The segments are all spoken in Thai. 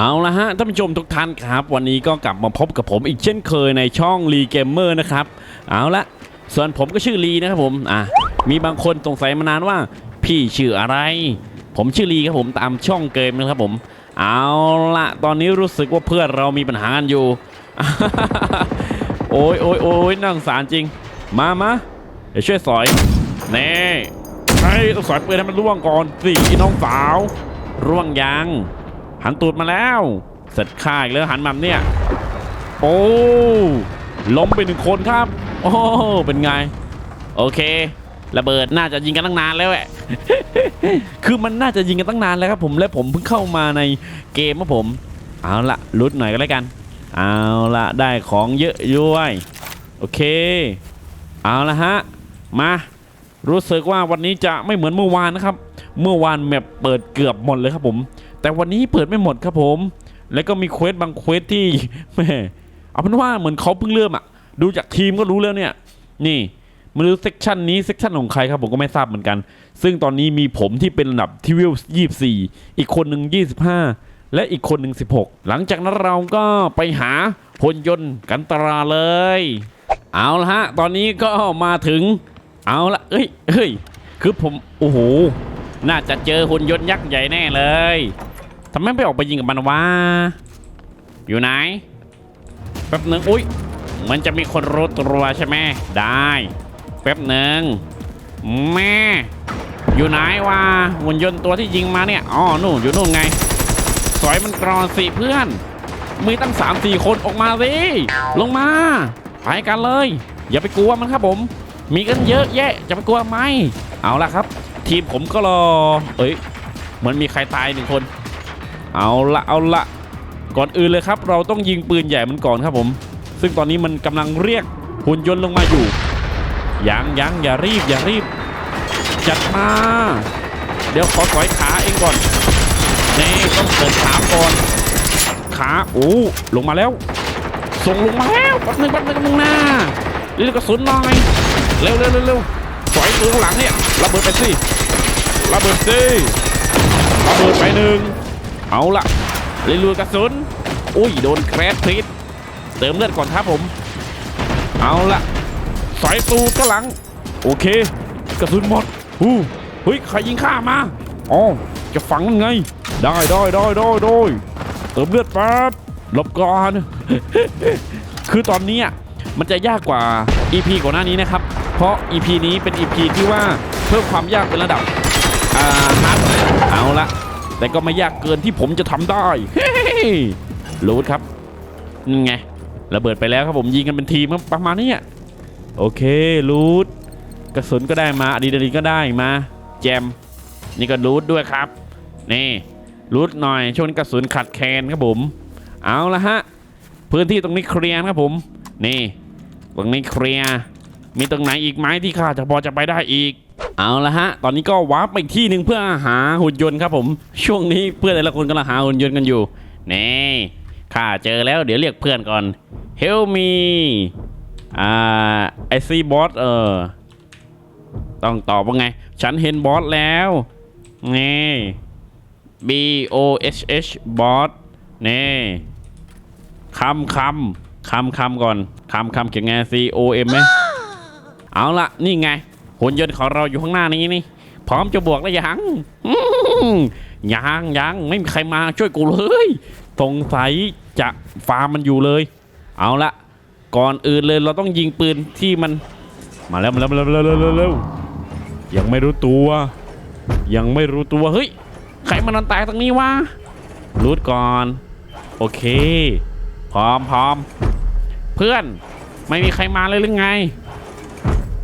เอาละฮะท่านผู้ชมทุกท่านครับ วันนี้ก็กลับมาพบกับผมอีกเช่นเคยในช่องรีเกมเมอร์นะครับ เอาละส่วนผมก็ชื่อลีนะครับผมอะมีบางคนสงสัยมานานว่า พี่ชื่ออะไร ผมชื่อลีครับผมตามช่องเกมนะครับผม เอาละตอนนี้รู้สึกว่าเพื่อนเรามีปัญหากันอยู่ โอ้ยโอ้ยโอ้ยนั่งสารจริง มามาเดี๋ยวช่วยสอยเน่ใช่ต้องสอยปืนให้มันร่วงก่อนสิน้องสาว ร่วงยัง หันตูดมาแล้ว เสร็จค่ายแล้วหันมาเนี่ย โอ้ล้มไปหนึ่งคนครับ โอ้เป็นไง โอเค ระเบิดน่าจะยิงกันตั้งนานแล้วแหละคือมันน่าจะยิงกันตั้งนานแล้วครับผมและผมเพิ่งเข้ามาในเกมครับผม เอาละลุดหน่อยก็แล้วกัน เอาละได้ของเยอะด้วยโอเค เอาละฮะ มารู้สึกว่าวันนี้จะไม่เหมือนเมื่อวานนะครับ เมื่อวานแมปเปิดเกือบหมดเลยครับผม แต่วันนี้เปิดไม่หมดครับผม แล้วก็มีเควสบางเควสที่แม่เอาเป็นว่าเหมือนเขาเพิ่งเริ่มอะดูจากทีมก็รู้แล้วเนี่ย นี่ไมาดูเซกชันนี้เซกชันของใครครับผมก็ไม่ทราบเหมือนกัน ซึ่งตอนนี้มีผมที่เป็นระดับที่วิว24อีกคนหนึ่ง25และอีกคนหนึ่ง16หลังจากนั้นเราก็ไปหาพลยนต์กันตราเลย เอาละฮะ ตอนนี้ก็มาถึง เอาละเอ้ยเฮ้ย คือผม โอ้โห น่าจะเจอหุ่นยนต์ยักษ์ใหญ่แน่เลยำไมไม่ออกไปยิงกับมันวะ อยู่ไหน แป๊บหนึ่งอุ้ย มันจะมีคนรู้ตัวใช่ไหมได้ แป๊บหนึ่งแม่ อยู่ไหนวะหุ่นยนต์ตัวที่ยิงมาเนี่ย อ๋อ นู่นอยู่นู่นไง สอยมันกรอนสิเพื่อน มีตั้ง3ามสี่คนออกมาสิ ลงมา ไปกันเลย อย่าไปกลัวมันครับผม มีกันเยอะแยะ จะไปกลัวไหม เอาละครับ ทีมผมก็รอ เอ้ย เหมือนมีใครตายหนึ่งคน เอาละเอาละก่อนอื่นเลยครับ เราต้องยิงปืนใหญ่มันก่อนครับผม ซึ่งตอนนี้มันกำลังเรียกหุ่นยนต์ลงมาอยู่ยังยังอย่ารีบอย่ารีบ จัดมา เดี๋ยวขอถอยขาเองก่อนนี่ต้องเปิดขาก่อนขาโอ้ลงมาแล้ว ส่งลงมาแล้วแป๊บนึงแป๊บนึงมึงหน้าเร็วกระสุนหน่อยเร็วเร็วเร็วเร็วสอยตัวข้างหลังเนี่ยระเบิดไปสิระเบิดสิระเบิดไปหนึ่ง เอาละเร็วๆกระสุน อุ้ยโดนแครสพิษเติมเลือดก่อนครับผม เอาละสอยตูข้างหลัง โอเค กระสุนหมดฮู้เฮ้ยใครยิงข้ามาอ๋อจะฝังมันไง ได้ได้ได้ได้ได้เติมเลือดแป๊บหลบก่อน คือตอนนี้อะมันจะยากกว่า EP ก่อนหน้านี้นะครับ เพราะ EP นี้เป็น EP ที่ว่าเพิ่มความยากเป็นระดับอ่าฮาร์ดเอา แต่ก็ไม่ยากเกินที่ผมจะทำได้เฮ้รูดครับนี่ไงระเบิดไปแล้วครับผมยิงกันเป็นทีมครับประมาณนี้โอเครูดกระสุนก็ได้มาอะดรีนาลีนก็ได้มา แจม นี่ก็รูดด้วยครับ นี่รูดหน่อยช่วงนี้กระสุนขัดแคลนครับผม เอาละฮะ พื้นที่ตรงนี้เคลียร์ครับผม นี่ ตรงนี้เคลียร์มีตรงไหนอีกไหมที่ข้าจะพอจะไปได้อีก เอาละฮะ ตอนนี้ก็วาร์ปไปอีกที่หนึ่งเพื่อหาหุ่นยนต์ครับผม ช่วงนี้เพื่อนแต่ละคนกำลังหาหุ่นยนต์กันอยู่ นี่ข้าเจอแล้วเดี๋ยวเรียกเพื่อนก่อน Help me อ่าไอซีบอสเออ ต้องตอบว่าไง ฉันเห็นบอสแล้ว นี่ B O H H บอสนี่คำคำคำคำก่อนคำคำเขียนไง C O M ไหมเอาละนี่ไง หุ่นยนต์ของเราอยู่ข้างหน้านี้นี่ พร้อมจะบวกแล้วยังยังยังไม่มีใครมาช่วยกูเลยสงสัยจะฟาร์มมันอยู่เลย เอาละก่อนอื่นเลยเราต้องยิงปืนที่มัน มาแล้วมาแล้วมาแล้วมาแล้วแล้วยังไม่รู้ตัว ยังไม่รู้ตัวเฮ้ยใครมานอนตายตรงนี้วะรูดก่อน โอเค พร้อมพร้อมเพื่อนไม่มีใครมาเลยหรือไง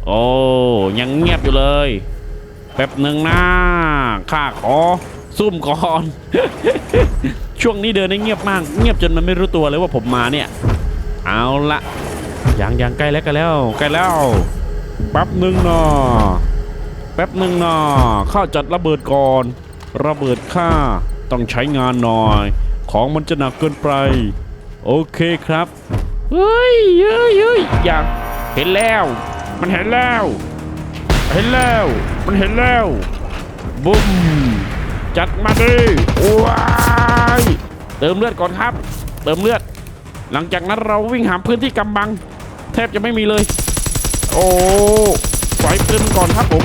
โอ้ยังเงียบอยู่เลย แป๊บหนึ่งนะข้าขอซุ่มก่อน ช่วงนี้เดินได้เงียบมาก เงียบจนมันไม่รู้ตัวเลยว่าผมมาเนี่ย เอาละยังยังใกล้แล้วกล้แล้วใกล้แล้วแป๊บหนึ่งนะแป๊บหนึ่งนะข้าจัดระเบิดก่อน ระเบิดข้าต้องใช้งานหน่อย ของมันจะหนักเกินไป โอเคครับเฮ้ยเฮ้ยเฮ้ยอย่างเห็นแล้ว มันเห็นแล้ว เห็นแล้ว มันเห็นแล้วบุ้มจัดมาดิว้ายเติมเลือดก่อนครับ เติมเลือด หลังจากนั้นเราวิ่งหาพื้นที่กำบัง แทบจะไม่มีเลย โอ้สายปืนก่อนครับผม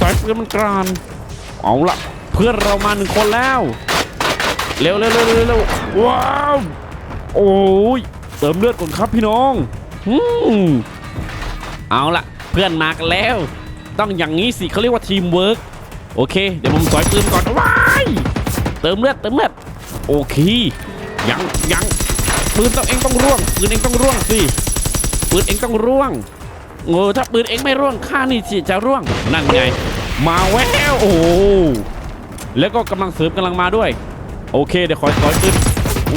สายปืนมันกรานเอาละเพื่อนเรามาหนึ่งคนแล้วเร็วเร็วเร็วเร็วเร็วว้าวโอ้ยเติมเลือดก่อนครับพี่น้องอืม เอาละเพื่อนมากันแล้ว ต้องอย่างนี้สิเขาเรียกว่าทีมเวิร์กโอเค เดี๋ยวผมสอยปืนก่อนว้ายเติมเลือดเติมเลือดโอเคยังยังปืนต้องเองต้องร่วงปืนเองต้องร่วงสิปืนเองต้องร่วงเออถ้าปืนเองไม่ร่วงข้านี่สิจะร่วงนั่นไง มาแววโอ้แล้วก็กำลังเสริมกำลังมาด้วย โอเคเดี๋ยวขอถอยขึ้น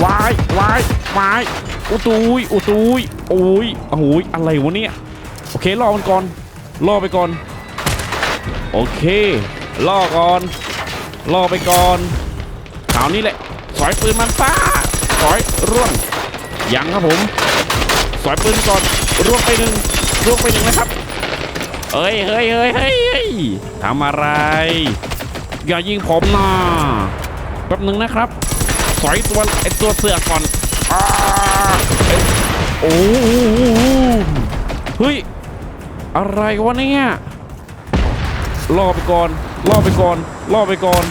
วายวายวายอุตุยอุตุยโอ้ยโอ้ยอะไรวะเนี่ย โอเครอมันก่อนรอไปก่อน โอเคล่อก่อนล่อไปก่อนข่าวนี้แหละสอยปืนมันฟ้าสอยร่วงยังครับผมสอยปืนก่อนร่วงไปหนึ่งร่วงไปหนึ่งนะครับเฮ้ยเฮ้ยเฮ้ยเฮ้ยทำอะไร อย่ายิงผมนะแป๊บหนึ่งนะครับสอยตัวไอตัวเสือก่อนอาเอ้ยโอ้โหเฮ้ย อะไรวะเนี่ยล่อไปก่อนล่อไปก่อนล่อไปก่อน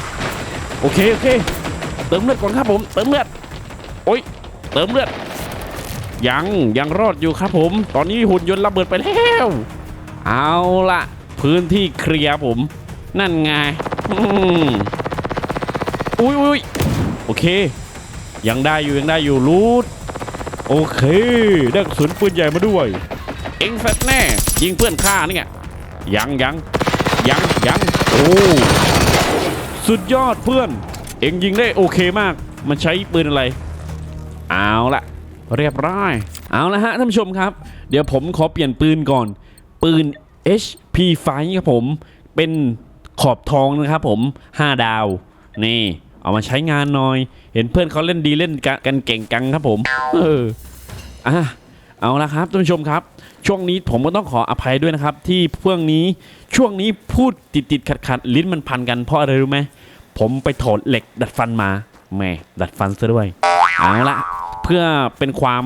โอเคโอเคเติมเลือดก่อนครับผมเติมเลือดโอ้ยเติมเลือดยังยังรอดอยู่ครับผม ตอนนี้หุ่นยนต์ระเบิดไปแล้ว เอาละพื้นที่เคลียร์ผม นั่นไงอุ้ยอุ้ยโอเค ยังได้อยู่ยังได้อยู่รูดโอเคได้กระสุนปืนใหญ่มาด้วย เอ็งเสร็จแน่ ยิงเพื่อนข้าเนี่ยยังยังยังยังโอ้สุดยอดเพื่อน เอ็งยิงได้โอเคมาก มันใช้ปืนอะไร เอาละเรียบร้อยเอาละฮะท่านผู้ชมครับ เดี๋ยวผมขอเปลี่ยนปืนก่อน ปืน HP5 ครับผม เป็นขอบทองนะครับผม 5 ดาว นี่เอามาใช้งานหน่อย เห็นเพื่อนเขาเล่นดีเล่นกันเก่งกังครับผม เอออะ เอาละครับท่านผู้ชมครับ ช่วงนี้ผมก็ต้องขออภัยด้วยนะครับ ที่เพื่องนี้ช่วงนี้พูดติดติดขัดขัดลิ้นมันพันกันเพราะอะไรรู้ไหมผมไปถอดเหล็กดัดฟันมาแหม่ดัดฟันซะด้วยเอาละเพื่อเป็นความ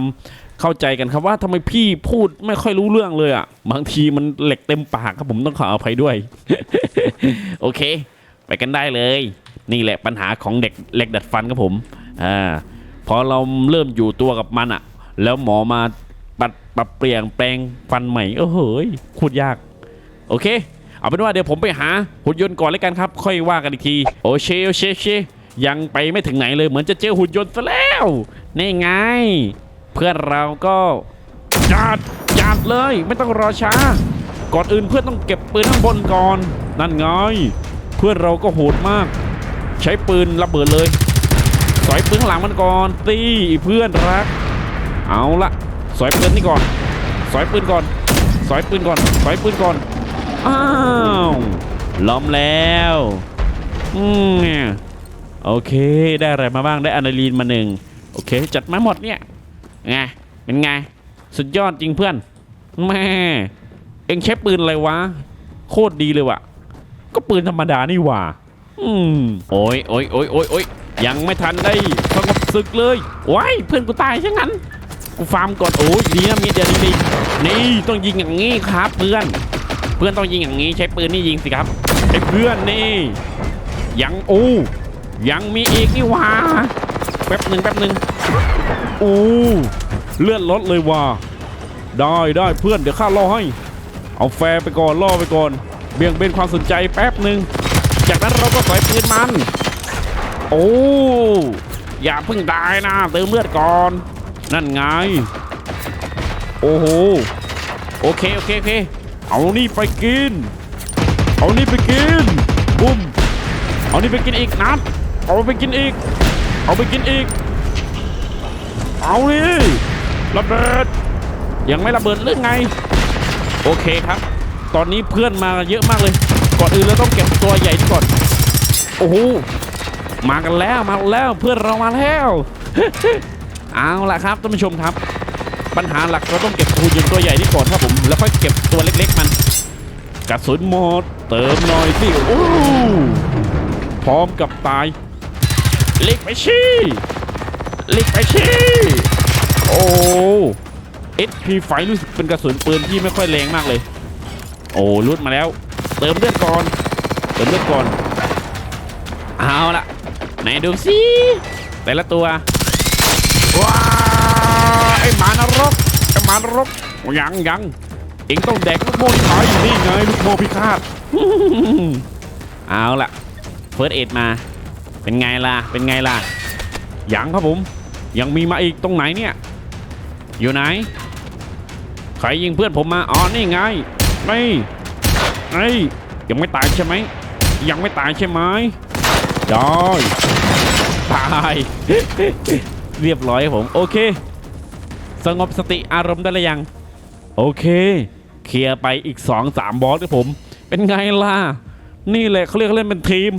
เข้าใจกันครับว่าทำไมพี่พูดไม่ค่อยรู้เรื่องเลยอะบางทีมันเหล็กเต็มปากครับผมต้องขออภัยด้วย โอเค ไปกันได้เลย นี่แหละปัญหาของเด็กเหล็กดัดฟันครับผมอ่าพอเราเริ่มอยู่ตัวกับมันอะ แล้วหมอมา ปรับปรับเปลี่ยนแปลงฟันใหม่โอ้โหยพูดยาก โอเค เอาเป็นว่าเดี๋ยวผมไปหาหุ่นยนต์ก่อนแล้วกันครับ ค่อยว่ากันอีกที โอเชโอเชโอเชยังไปไม่ถึงไหนเลยเหมือนจะเจอหุ่นยนต์ซะแล้วนี่ไง เพื่อนเราก็จัดจัดเลยไม่ต้องรอช้า ก่อนอื่นเพื่อนต้องเก็บปืนข้างบนก่อน นั่นไง เพื่อนเราก็โหดมาก ใช้ปืนระเบิดเลยสอยปืนข้างหลังมันก่อนตีเพื่อนรัก เอาละ สอยปืนนี่ก่อน สอยปืนก่อน สอยปืนก่อน สอยปืนก่อน อ้าวล้อมแล้ว อืมโอเค ได้อะไรมาบ้าง ได้อะดรีนาลีนมาหนึ่ง โอเค จัดมาหมดเนี่ย ไง เป็นไง สุดยอดจริงเพื่อน แม่ เอ็งใช้ปืนอะไรวะ โคตรดีเลยว่ะก็ปืนธรรมดานี่หว่า อืม โอ้ยโอ้ยโอ้ยโอ้ยโอ้ยยังไม่ทันได้สงบศึกเลยว้ายเพื่อนกูตายใช่งั้น กูฟาร์มก่อนโอ้ยดีนะมีเดียวนี้นี่ต้องยิงอย่างนี้ครับ เพื่อน เพื่อนต้องยิงอย่างนี้ใช้ปืนนี่ยิงสิครับไอ้เพื่อนนี่ ยังโอ้ยังมีอีกนี่ว่าแป๊บหนึ่งแป๊บหนึ่งโอ้เลื่อนรถเลยว่ะได้ได้เพื่อนเดี๋ยวข้าล่อให้ เอาแฟร์ไปก่อนล่อไปก่อน เบี่ยงเบนความสนใจแป๊บหนึ่งจากนั้นเราก็ใส่ปืนมัน โอ้อย่าเพิ่งตายนะเติมเลือดก่อน นั่นไง โอ้โห โอเค โอเค โอเค เอานี่ไปกิน เอานี่ไปกิน บุ้ม เอานี่ไปกินอีกนัด เอาไปกินอีก เอาไปกินอีก เอานี่ระเบิด ยังไม่ระเบิดเรื่องไง โอเคครับ ตอนนี้เพื่อนมาเยอะมากเลย ก่อนอื่นเราต้องเก็บตัวใหญ่ก่อน โอ้โห มากันแล้ว มาแล้ว เพื่อนเรามาแล้ว เอาละครับท่านผู้ชมครับ ปัญหาหลักเราต้องเก็บคูยืนตัวใหญ่นี่ก่อนครับผมแล้วค่อยเก็บตัวเล็กๆมัน กระสุนหมดเติมหน่อยสิโอ้พร้อมกับตายเล็กไปชี้เล็กไปชี้โอ้เอชพีไฟรู้สึกเป็นกระสุนปืนที่ไม่ค่อยแรงมากเลย โอ้ลุดมาแล้ว เติมเลือดก่อน เติมเลือดก่อน เอาละไหนดูสิแต่ละตัว ว้าไอหมานรกไอหมานรกยังยังเอ็งต้องแดกลูกโม่ที่ขายอยู่นี่ไงลูกโม่พิฆาตเอาละเฟิร์สเอ็ดมา เป็นไงล่ะเป็นไงล่ะยังครับผม ยังมีมาอีกตรงไหนเนี่ย อยู่ไหน ใครยิงเพื่อนผมมาอ๋อนี่ไงนี่ไอ้ยยังไม่ตายใช่ไหมยังไม่ตายใช่ไหมได้ตาย เรียบร้อยครับผมโอเค สงบสติอารมณ์ได้หรือยัง โอเค เคลียร์ไปอีก 2 3 บอสครับผม เป็นไงล่ะ นี่แหละเขาเรียกเล่นเป็นทีม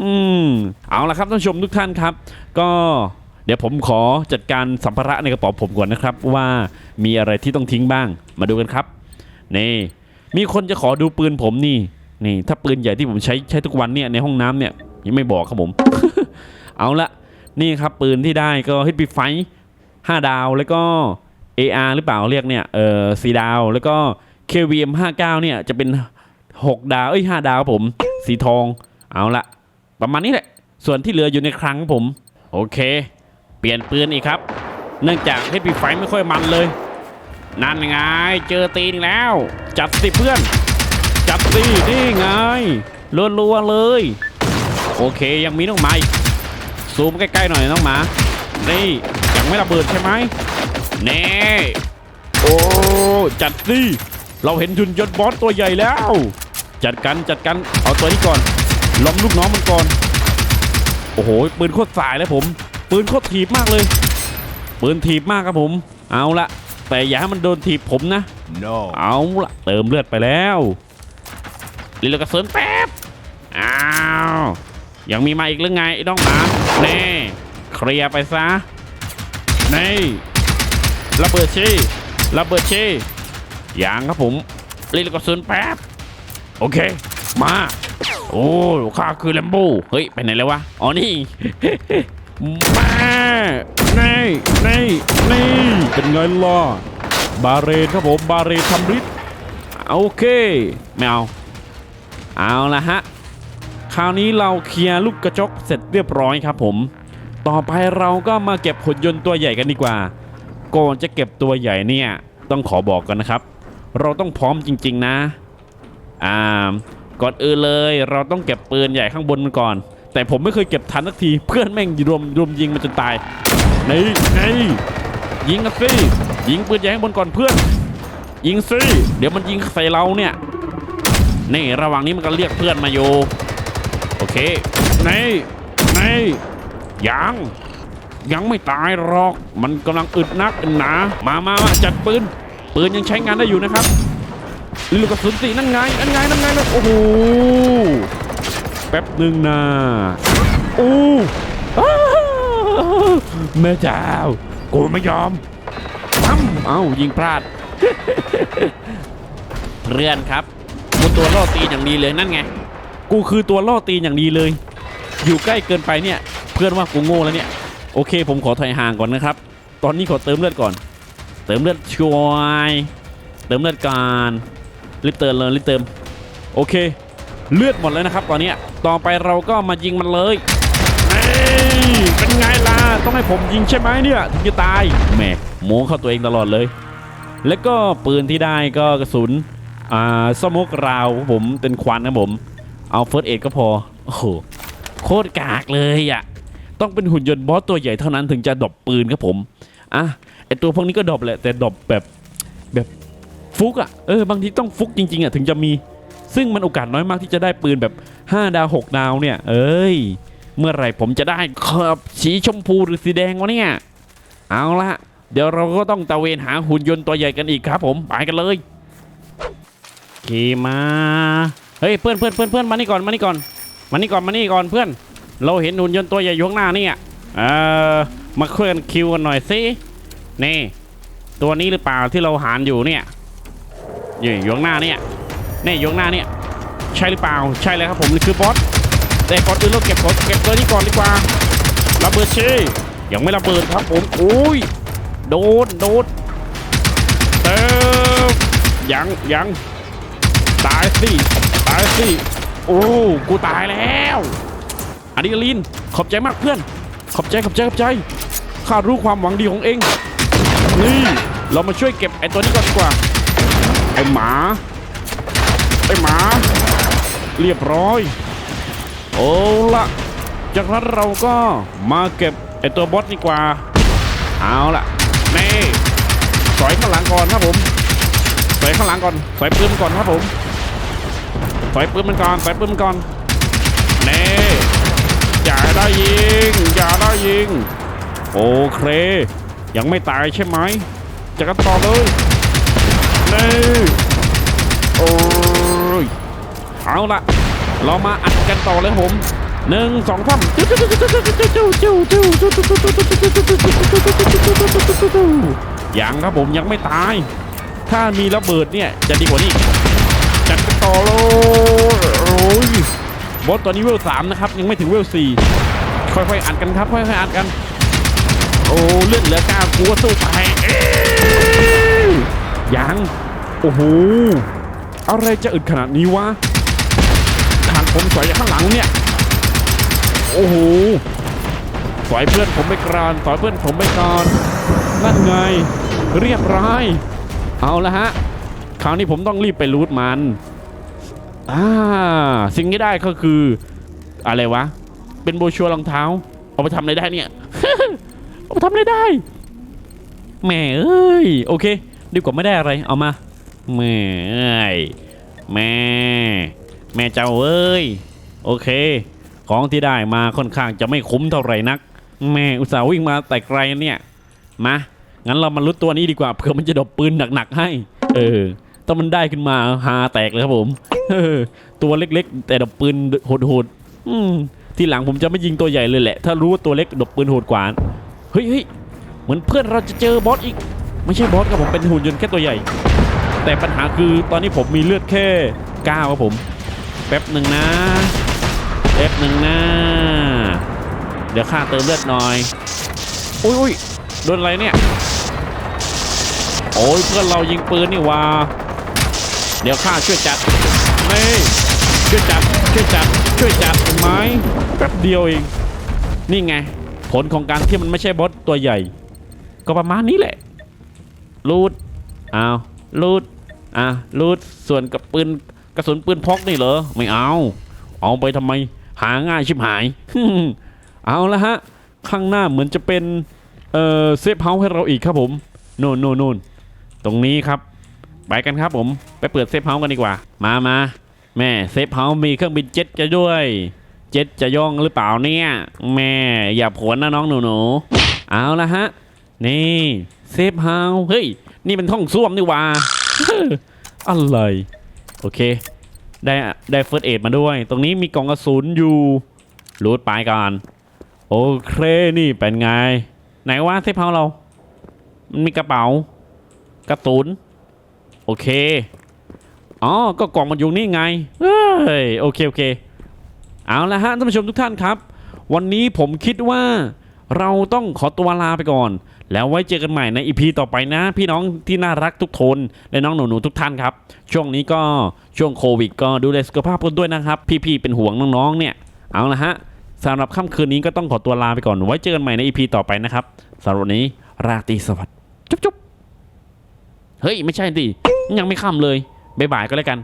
อืม เอาละครับท่านผู้ชมทุกท่านครับ ก็เดี๋ยวผมขอจัดการสัมภาระในกระเป๋าผมก่อนนะครับ ว่ามีอะไรที่ต้องทิ้งบ้าง มาดูกันครับ นี่ มีคนจะขอดูปืนผมนี่ นี่ ถ้าปืนใหญ่ที่ผมใช้ใช้ทุกวันเนี่ยในห้องน้ำเนี่ยยังไม่บอกครับผม เอาละ นี่ครับปืนที่ได้ก็ HP ไฟ5ดาวแล้วก็ AR หรือเปล่าเรียกเนี่ยเออสีดาวแล้วก็ KVM 59เนี่ยจะเป็น 6 ดาวเอ้ย5ดาวครับผมสีทองเอาละประมาณนี้แหละ ส่วนที่เหลืออยู่ในครั้งผม โอเค เปลี่ยนปืนอีกครับ เนื่องจากให้ปีไฟไม่ค่อยมันเลย นั่นไงเจอตีนแล้ว จัดสิเพื่อน จัดสินี่ไงรัวๆเลย โอเคยังมีน้องหมาอีก ซูมใกล้ๆหน่อยน้องหมา นี่ยังไม่ระเบิดใช่ไหมเน่โอ้จัดสิเราเห็นยุนยนต์บอสตัวใหญ่แล้ว จัดกันจัดกันเอาตัวนี้ก่อนล้อมลูกน้องมันก่อน โอ้โหปืนโคตรสายเลยผม ปืนโคตรถีบมากเลยปืนถีบมากครับผม เอาละแต่อย่าให้มันโดนถีบผมนะ No. เอาละเติมเลือดไปแล้วรีโหลดกระสุนแป๊บอ้าว ยังมีมาอีกหรือไงไอ้น้องหมาเน่เคลียร์ไปซะนี่ระเบิดชีระเบิดชีอย่างครับผมรีโหลกระสุนแป๊บโอเค มาโอ้ข้าคือแลมโบ้เฮ้ยไปไหนแล้ววะอ๋อนี่มานี่นี่นี่เป็นไงล่ะบาเรนครับผมบาเรนทำฤทธิ์โอเคไม่เอาเอาละฮะ คราวนี้เราเคลียร์ลูกกระจกเสร็จเรียบร้อยครับผม ต่อไปเราก็มาเก็บหุ่นยนต์ตัวใหญ่กันดีกว่า ก่อนจะเก็บตัวใหญ่เนี่ยต้องขอบอกกันนะครับ เราต้องพร้อมจริง ๆนะ อ่า ก่อนอื่นเลย เราต้องเก็บปืนใหญ่ข้างบนมันก่อน แต่ผมไม่เคยเก็บทันสักทีเพื่อนแม่งรวมรวมยิงมันจนตาย นี่นี่ยิงกันสิยิงปืนใหญ่ข้างบนก่อนเพื่อน ยิงสิเดี๋ยวมันยิงใส่เราเนี่ย นี่ระหว่างนี้มันก็เรียกเพื่อนมาอยู่ โอเคนี่นี่ยังยังไม่ตายหรอก มันกำลังอึดนักอึดหนา มามามาจัดปืน ปืนยังใช้งานได้อยู่นะครับลูกกระสุนสีนั่นไง นั่นไง นั่นไงนั่นโอ้โห แป๊บหนึ่งนะโอ้อแม่เจ้า กูไม่ยอมปั๊มเอ้ายิงพลาด เพื่อนครับกูตัวล่อตีอย่างดีเลยนั่นไง กูคือตัวล่อตีนอย่างดีเลย อยู่ใกล้เกินไปเนี่ย เพื่อนว่ากูโง่แล้วเนี่ย โอเค ผมขอถอยห่างก่อนนะครับ ตอนนี้ขอเติมเลือดก่อน เติมเลือดช่วย เติมเลือดกันรีบเติมเลยรีบเติม โอเค เลือดหมดแล้วนะครับ ตอนนี้ต่อไปเราก็มายิงมันเลยเป็นไงล่ะ ต้องให้ผมยิงใช่ไหมเนี่ยถึงจะตายแหมโม้เข้าตัวเองตลอดเลย แล้วก็ปืนที่ได้ก็กระสุนอ่าสโมกราวผมเป็นควันครับผม เอาเฟิร์สเอ็ดก็พอ โอ้โห โคตรกากเลยอะ ต้องเป็นหุ่นยนต์บอสตัวใหญ่เท่านั้นถึงจะดรอปปืนครับผม อะ ไอตัวพวกนี้ก็ดรอปแหละ แต่ดรอปแบบแบบฟุกอะ เออ บางทีต้องฟุกจริง ๆอะถึงจะมี ซึ่งมันโอกาสน้อยมากที่จะได้ปืนแบบ 5 ดาว 6 ดาวเนี่ย เอ้ย เมื่อไหร่ผมจะได้ขอบสีชมพูหรือสีแดงวะเนี่ย เอาละเดี๋ยวเราก็ต้องตะเวนหาหุ่นยนต์ตัวใหญ่กันอีกครับผม ไปกันเลยขี่มา เฮ้ยเพื่อนเพื่อนเพื่อนเพื่อนมานี่ก่อนมานี่ก่อนมานี่ก่อนมานี่ก่อนเพื่อน เราเห็นหุ่นยนต์ตัวใหญ่อยู่ข้างหน้านี่อะเออมาเคลื่อนคิวกันหน่อยสินี่ ตัวนี้หรือเปล่าที่เราหารอยู่เนี่ยอยู่อยู่ข้างหน้าเนี่ยนี่อยู่ข้างหน้าเนี่ยใช่หรือเปล่าใช่เลยครับผมนี่คือบอสแต่ก่อนอื่นเราเก็บก่อนเก็บตัวนี้ก่อนดีกว่าระเบิดชียังไม่ระเบิดครับผมโอ้ยโดนโดนออยังยังตายสิ ตายสิ โอ้ กูตายแล้วอะดรีนาลีน ขอบใจมากเพื่อน ขอบใจ ขอบใจ ขอบใจ ข้ารู้ความหวังดีของเอง นี่ เรามาช่วยเก็บไอ้ตัวนี้ก่อนดีกว่า ไอ้หมา ไอ้หมา เรียบร้อย โอ้ละจากนั้นเราก็มาเก็บไอ้ตัวบอสดีกว่า เอาละนี่สอยข้างหลังก่อนครับผมสอยข้างหลังก่อนสอยปืนมันก่อนครับผม สอยปืนมันก่อนสอยปืนมันก่อนเน่อย่าได้ยิงอย่าได้ยิง โอเค ยังไม่ตายใช่ไหมจะกันต่อเลยเน่โอ้ยเอาละเรามาอัดกันต่อเลยผมหนึ่งสองสามยังครับผมยังไม่ตาย ถ้ามีระเบิดเนี่ยจะดีกว่านี้ อเลโอ้ยบอสตอนนี้เวลสามนะครับ ยังไม่ถึงเวลสี่ค่อยๆอัดกันครับ ค่อยๆอัดกัน โอ้เลือดเหลือก้ากูก็สู้ไปยังโอ้โหอะไรจะอึดขนาดนี้วะทางผมสอยจากข้างหลังเนี่ย โอ้โหสอยเพื่อนผมไปกรานสอยเพื่อนผมไปก่อนนั่นไง เรียบร้อย เอาละฮะ คราวนี้ผมต้องรีบไปรูทมัน อ่าสิ่งที่ได้ก็คือ อะไรวะ เป็นโบชัวรองเท้า เอาไปทำอะไรได้เนี่ย เอาไปทำอะไรได้แหม่เอ้ยโอเค ดีกว่าไม่ได้อะไรเอามาแหม่แม่แม่เจ้าเอ้ยโอเค ของที่ได้มาค่อนข้างจะไม่คุ้มเท่าไหร่นัก แม่อุตส่าห์วิ่งมาแต่ไกลเนี่ยมางั้นเรามาลุ้นตัวนี้ดีกว่าเผื่อมันจะดรอปปืนหนักๆให้ เออ ถ้ามันได้ขึ้นมาฮาแตกเลยครับผมตัวเล็กๆ แต่ดรอปปืนโหดๆทีหลังผมจะไม่ยิงตัวใหญ่เลยแหละ ถ้ารู้ว่าตัวเล็กดรอปปืนโหดกว่าเฮ้ยเฮ้ยเหมือนเพื่อนเราจะเจอบอสอีก ไม่ใช่บอสครับผมเป็นหุ่นยนต์แค่ตัวใหญ่ แต่ปัญหาคือตอนนี้ผมมีเลือดแค่9ครับผม แป๊บหนึ่งนะแป๊บหนึ่งนะ เดี๋ยวข้าเติมเลือดหน่อย อุ้ยอุ้ยโดนอะไรเนี่ย โอ้ยเพื่อนเรายิงปืนนี่ว่า เดี๋ยวข้าช่วยจัดนี่ช่วยจัดช่วยจัดช่วยจัดไหมแป๊บเดียวเอง นี่ไง ผลของการที่มันไม่ใช่บอสตัวใหญ่ ก็ประมาณนี้แหละรูดอ้าวรูดอะรูดส่วนกับปืนกระสุนปืนพกนี่เหรอไม่เอา เอาไปทำไมหาง่ายชิบหาย เอาละฮะ ข้างหน้าเหมือนจะเป็น เอ่อเซฟเฮาส์ให้เราอีกครับผม โน่นโน่นโน่นตรงนี้ครับ ไปกันครับผมไปเปิดเซฟเฮาส์กันดีกว่า มามาแม่เซฟเฮาส์มีเครื่องบินเจ็ตจะด้วย เจ็ตจะย่องหรือเปล่าเนี่ย แม่อย่าผวนนะน้องหนูหนูๆเอาละฮะ นี่เซฟเฮาส์เฮ้ย นี่เป็นห้องส้วมนี่ว่าอะไรโอเค ได้ได้เฟิร์สเอดมาด้วย ตรงนี้มีกล่องกระสุนอยู่รูดไปก่อนโอเคนี่เป็นไง ไหนว่าเซฟเฮาส์เรา มันมีกระเป๋ากระสุน อเค อ๋อ ก็กล่องมันอยู่นี่ไง เฮ้ย โอเค โอเค เอาละฮะท่านผู้ชมทุกท่านครับ วันนี้ผมคิดว่าเราต้องขอตัวลาไปก่อน แล้วไว้เจอกันใหม่ในอีพีต่อไปนะ พี่น้องที่น่ารักทุกคนและน้องหนูๆทุกท่านครับ ช่วงนี้ก็ช่วงโควิด ก็ดูแลสุขภาพกันด้วยนะครับ พี่ๆเป็นห่วงน้องๆเนี่ย เอาละฮะสำหรับค่ำคืนนี้ก็ต้องขอตัวลาไปก่อน ไว้เจอกันใหม่ในอีพีต่อไปนะครับสำหรับวันนี้ราตรีสวัสดิ์จุ๊บจุ๊บ เฮ้ย ไม่ใช่ดิยังไม่ค่ำเลยบ๊ายบายก็แล้วกัน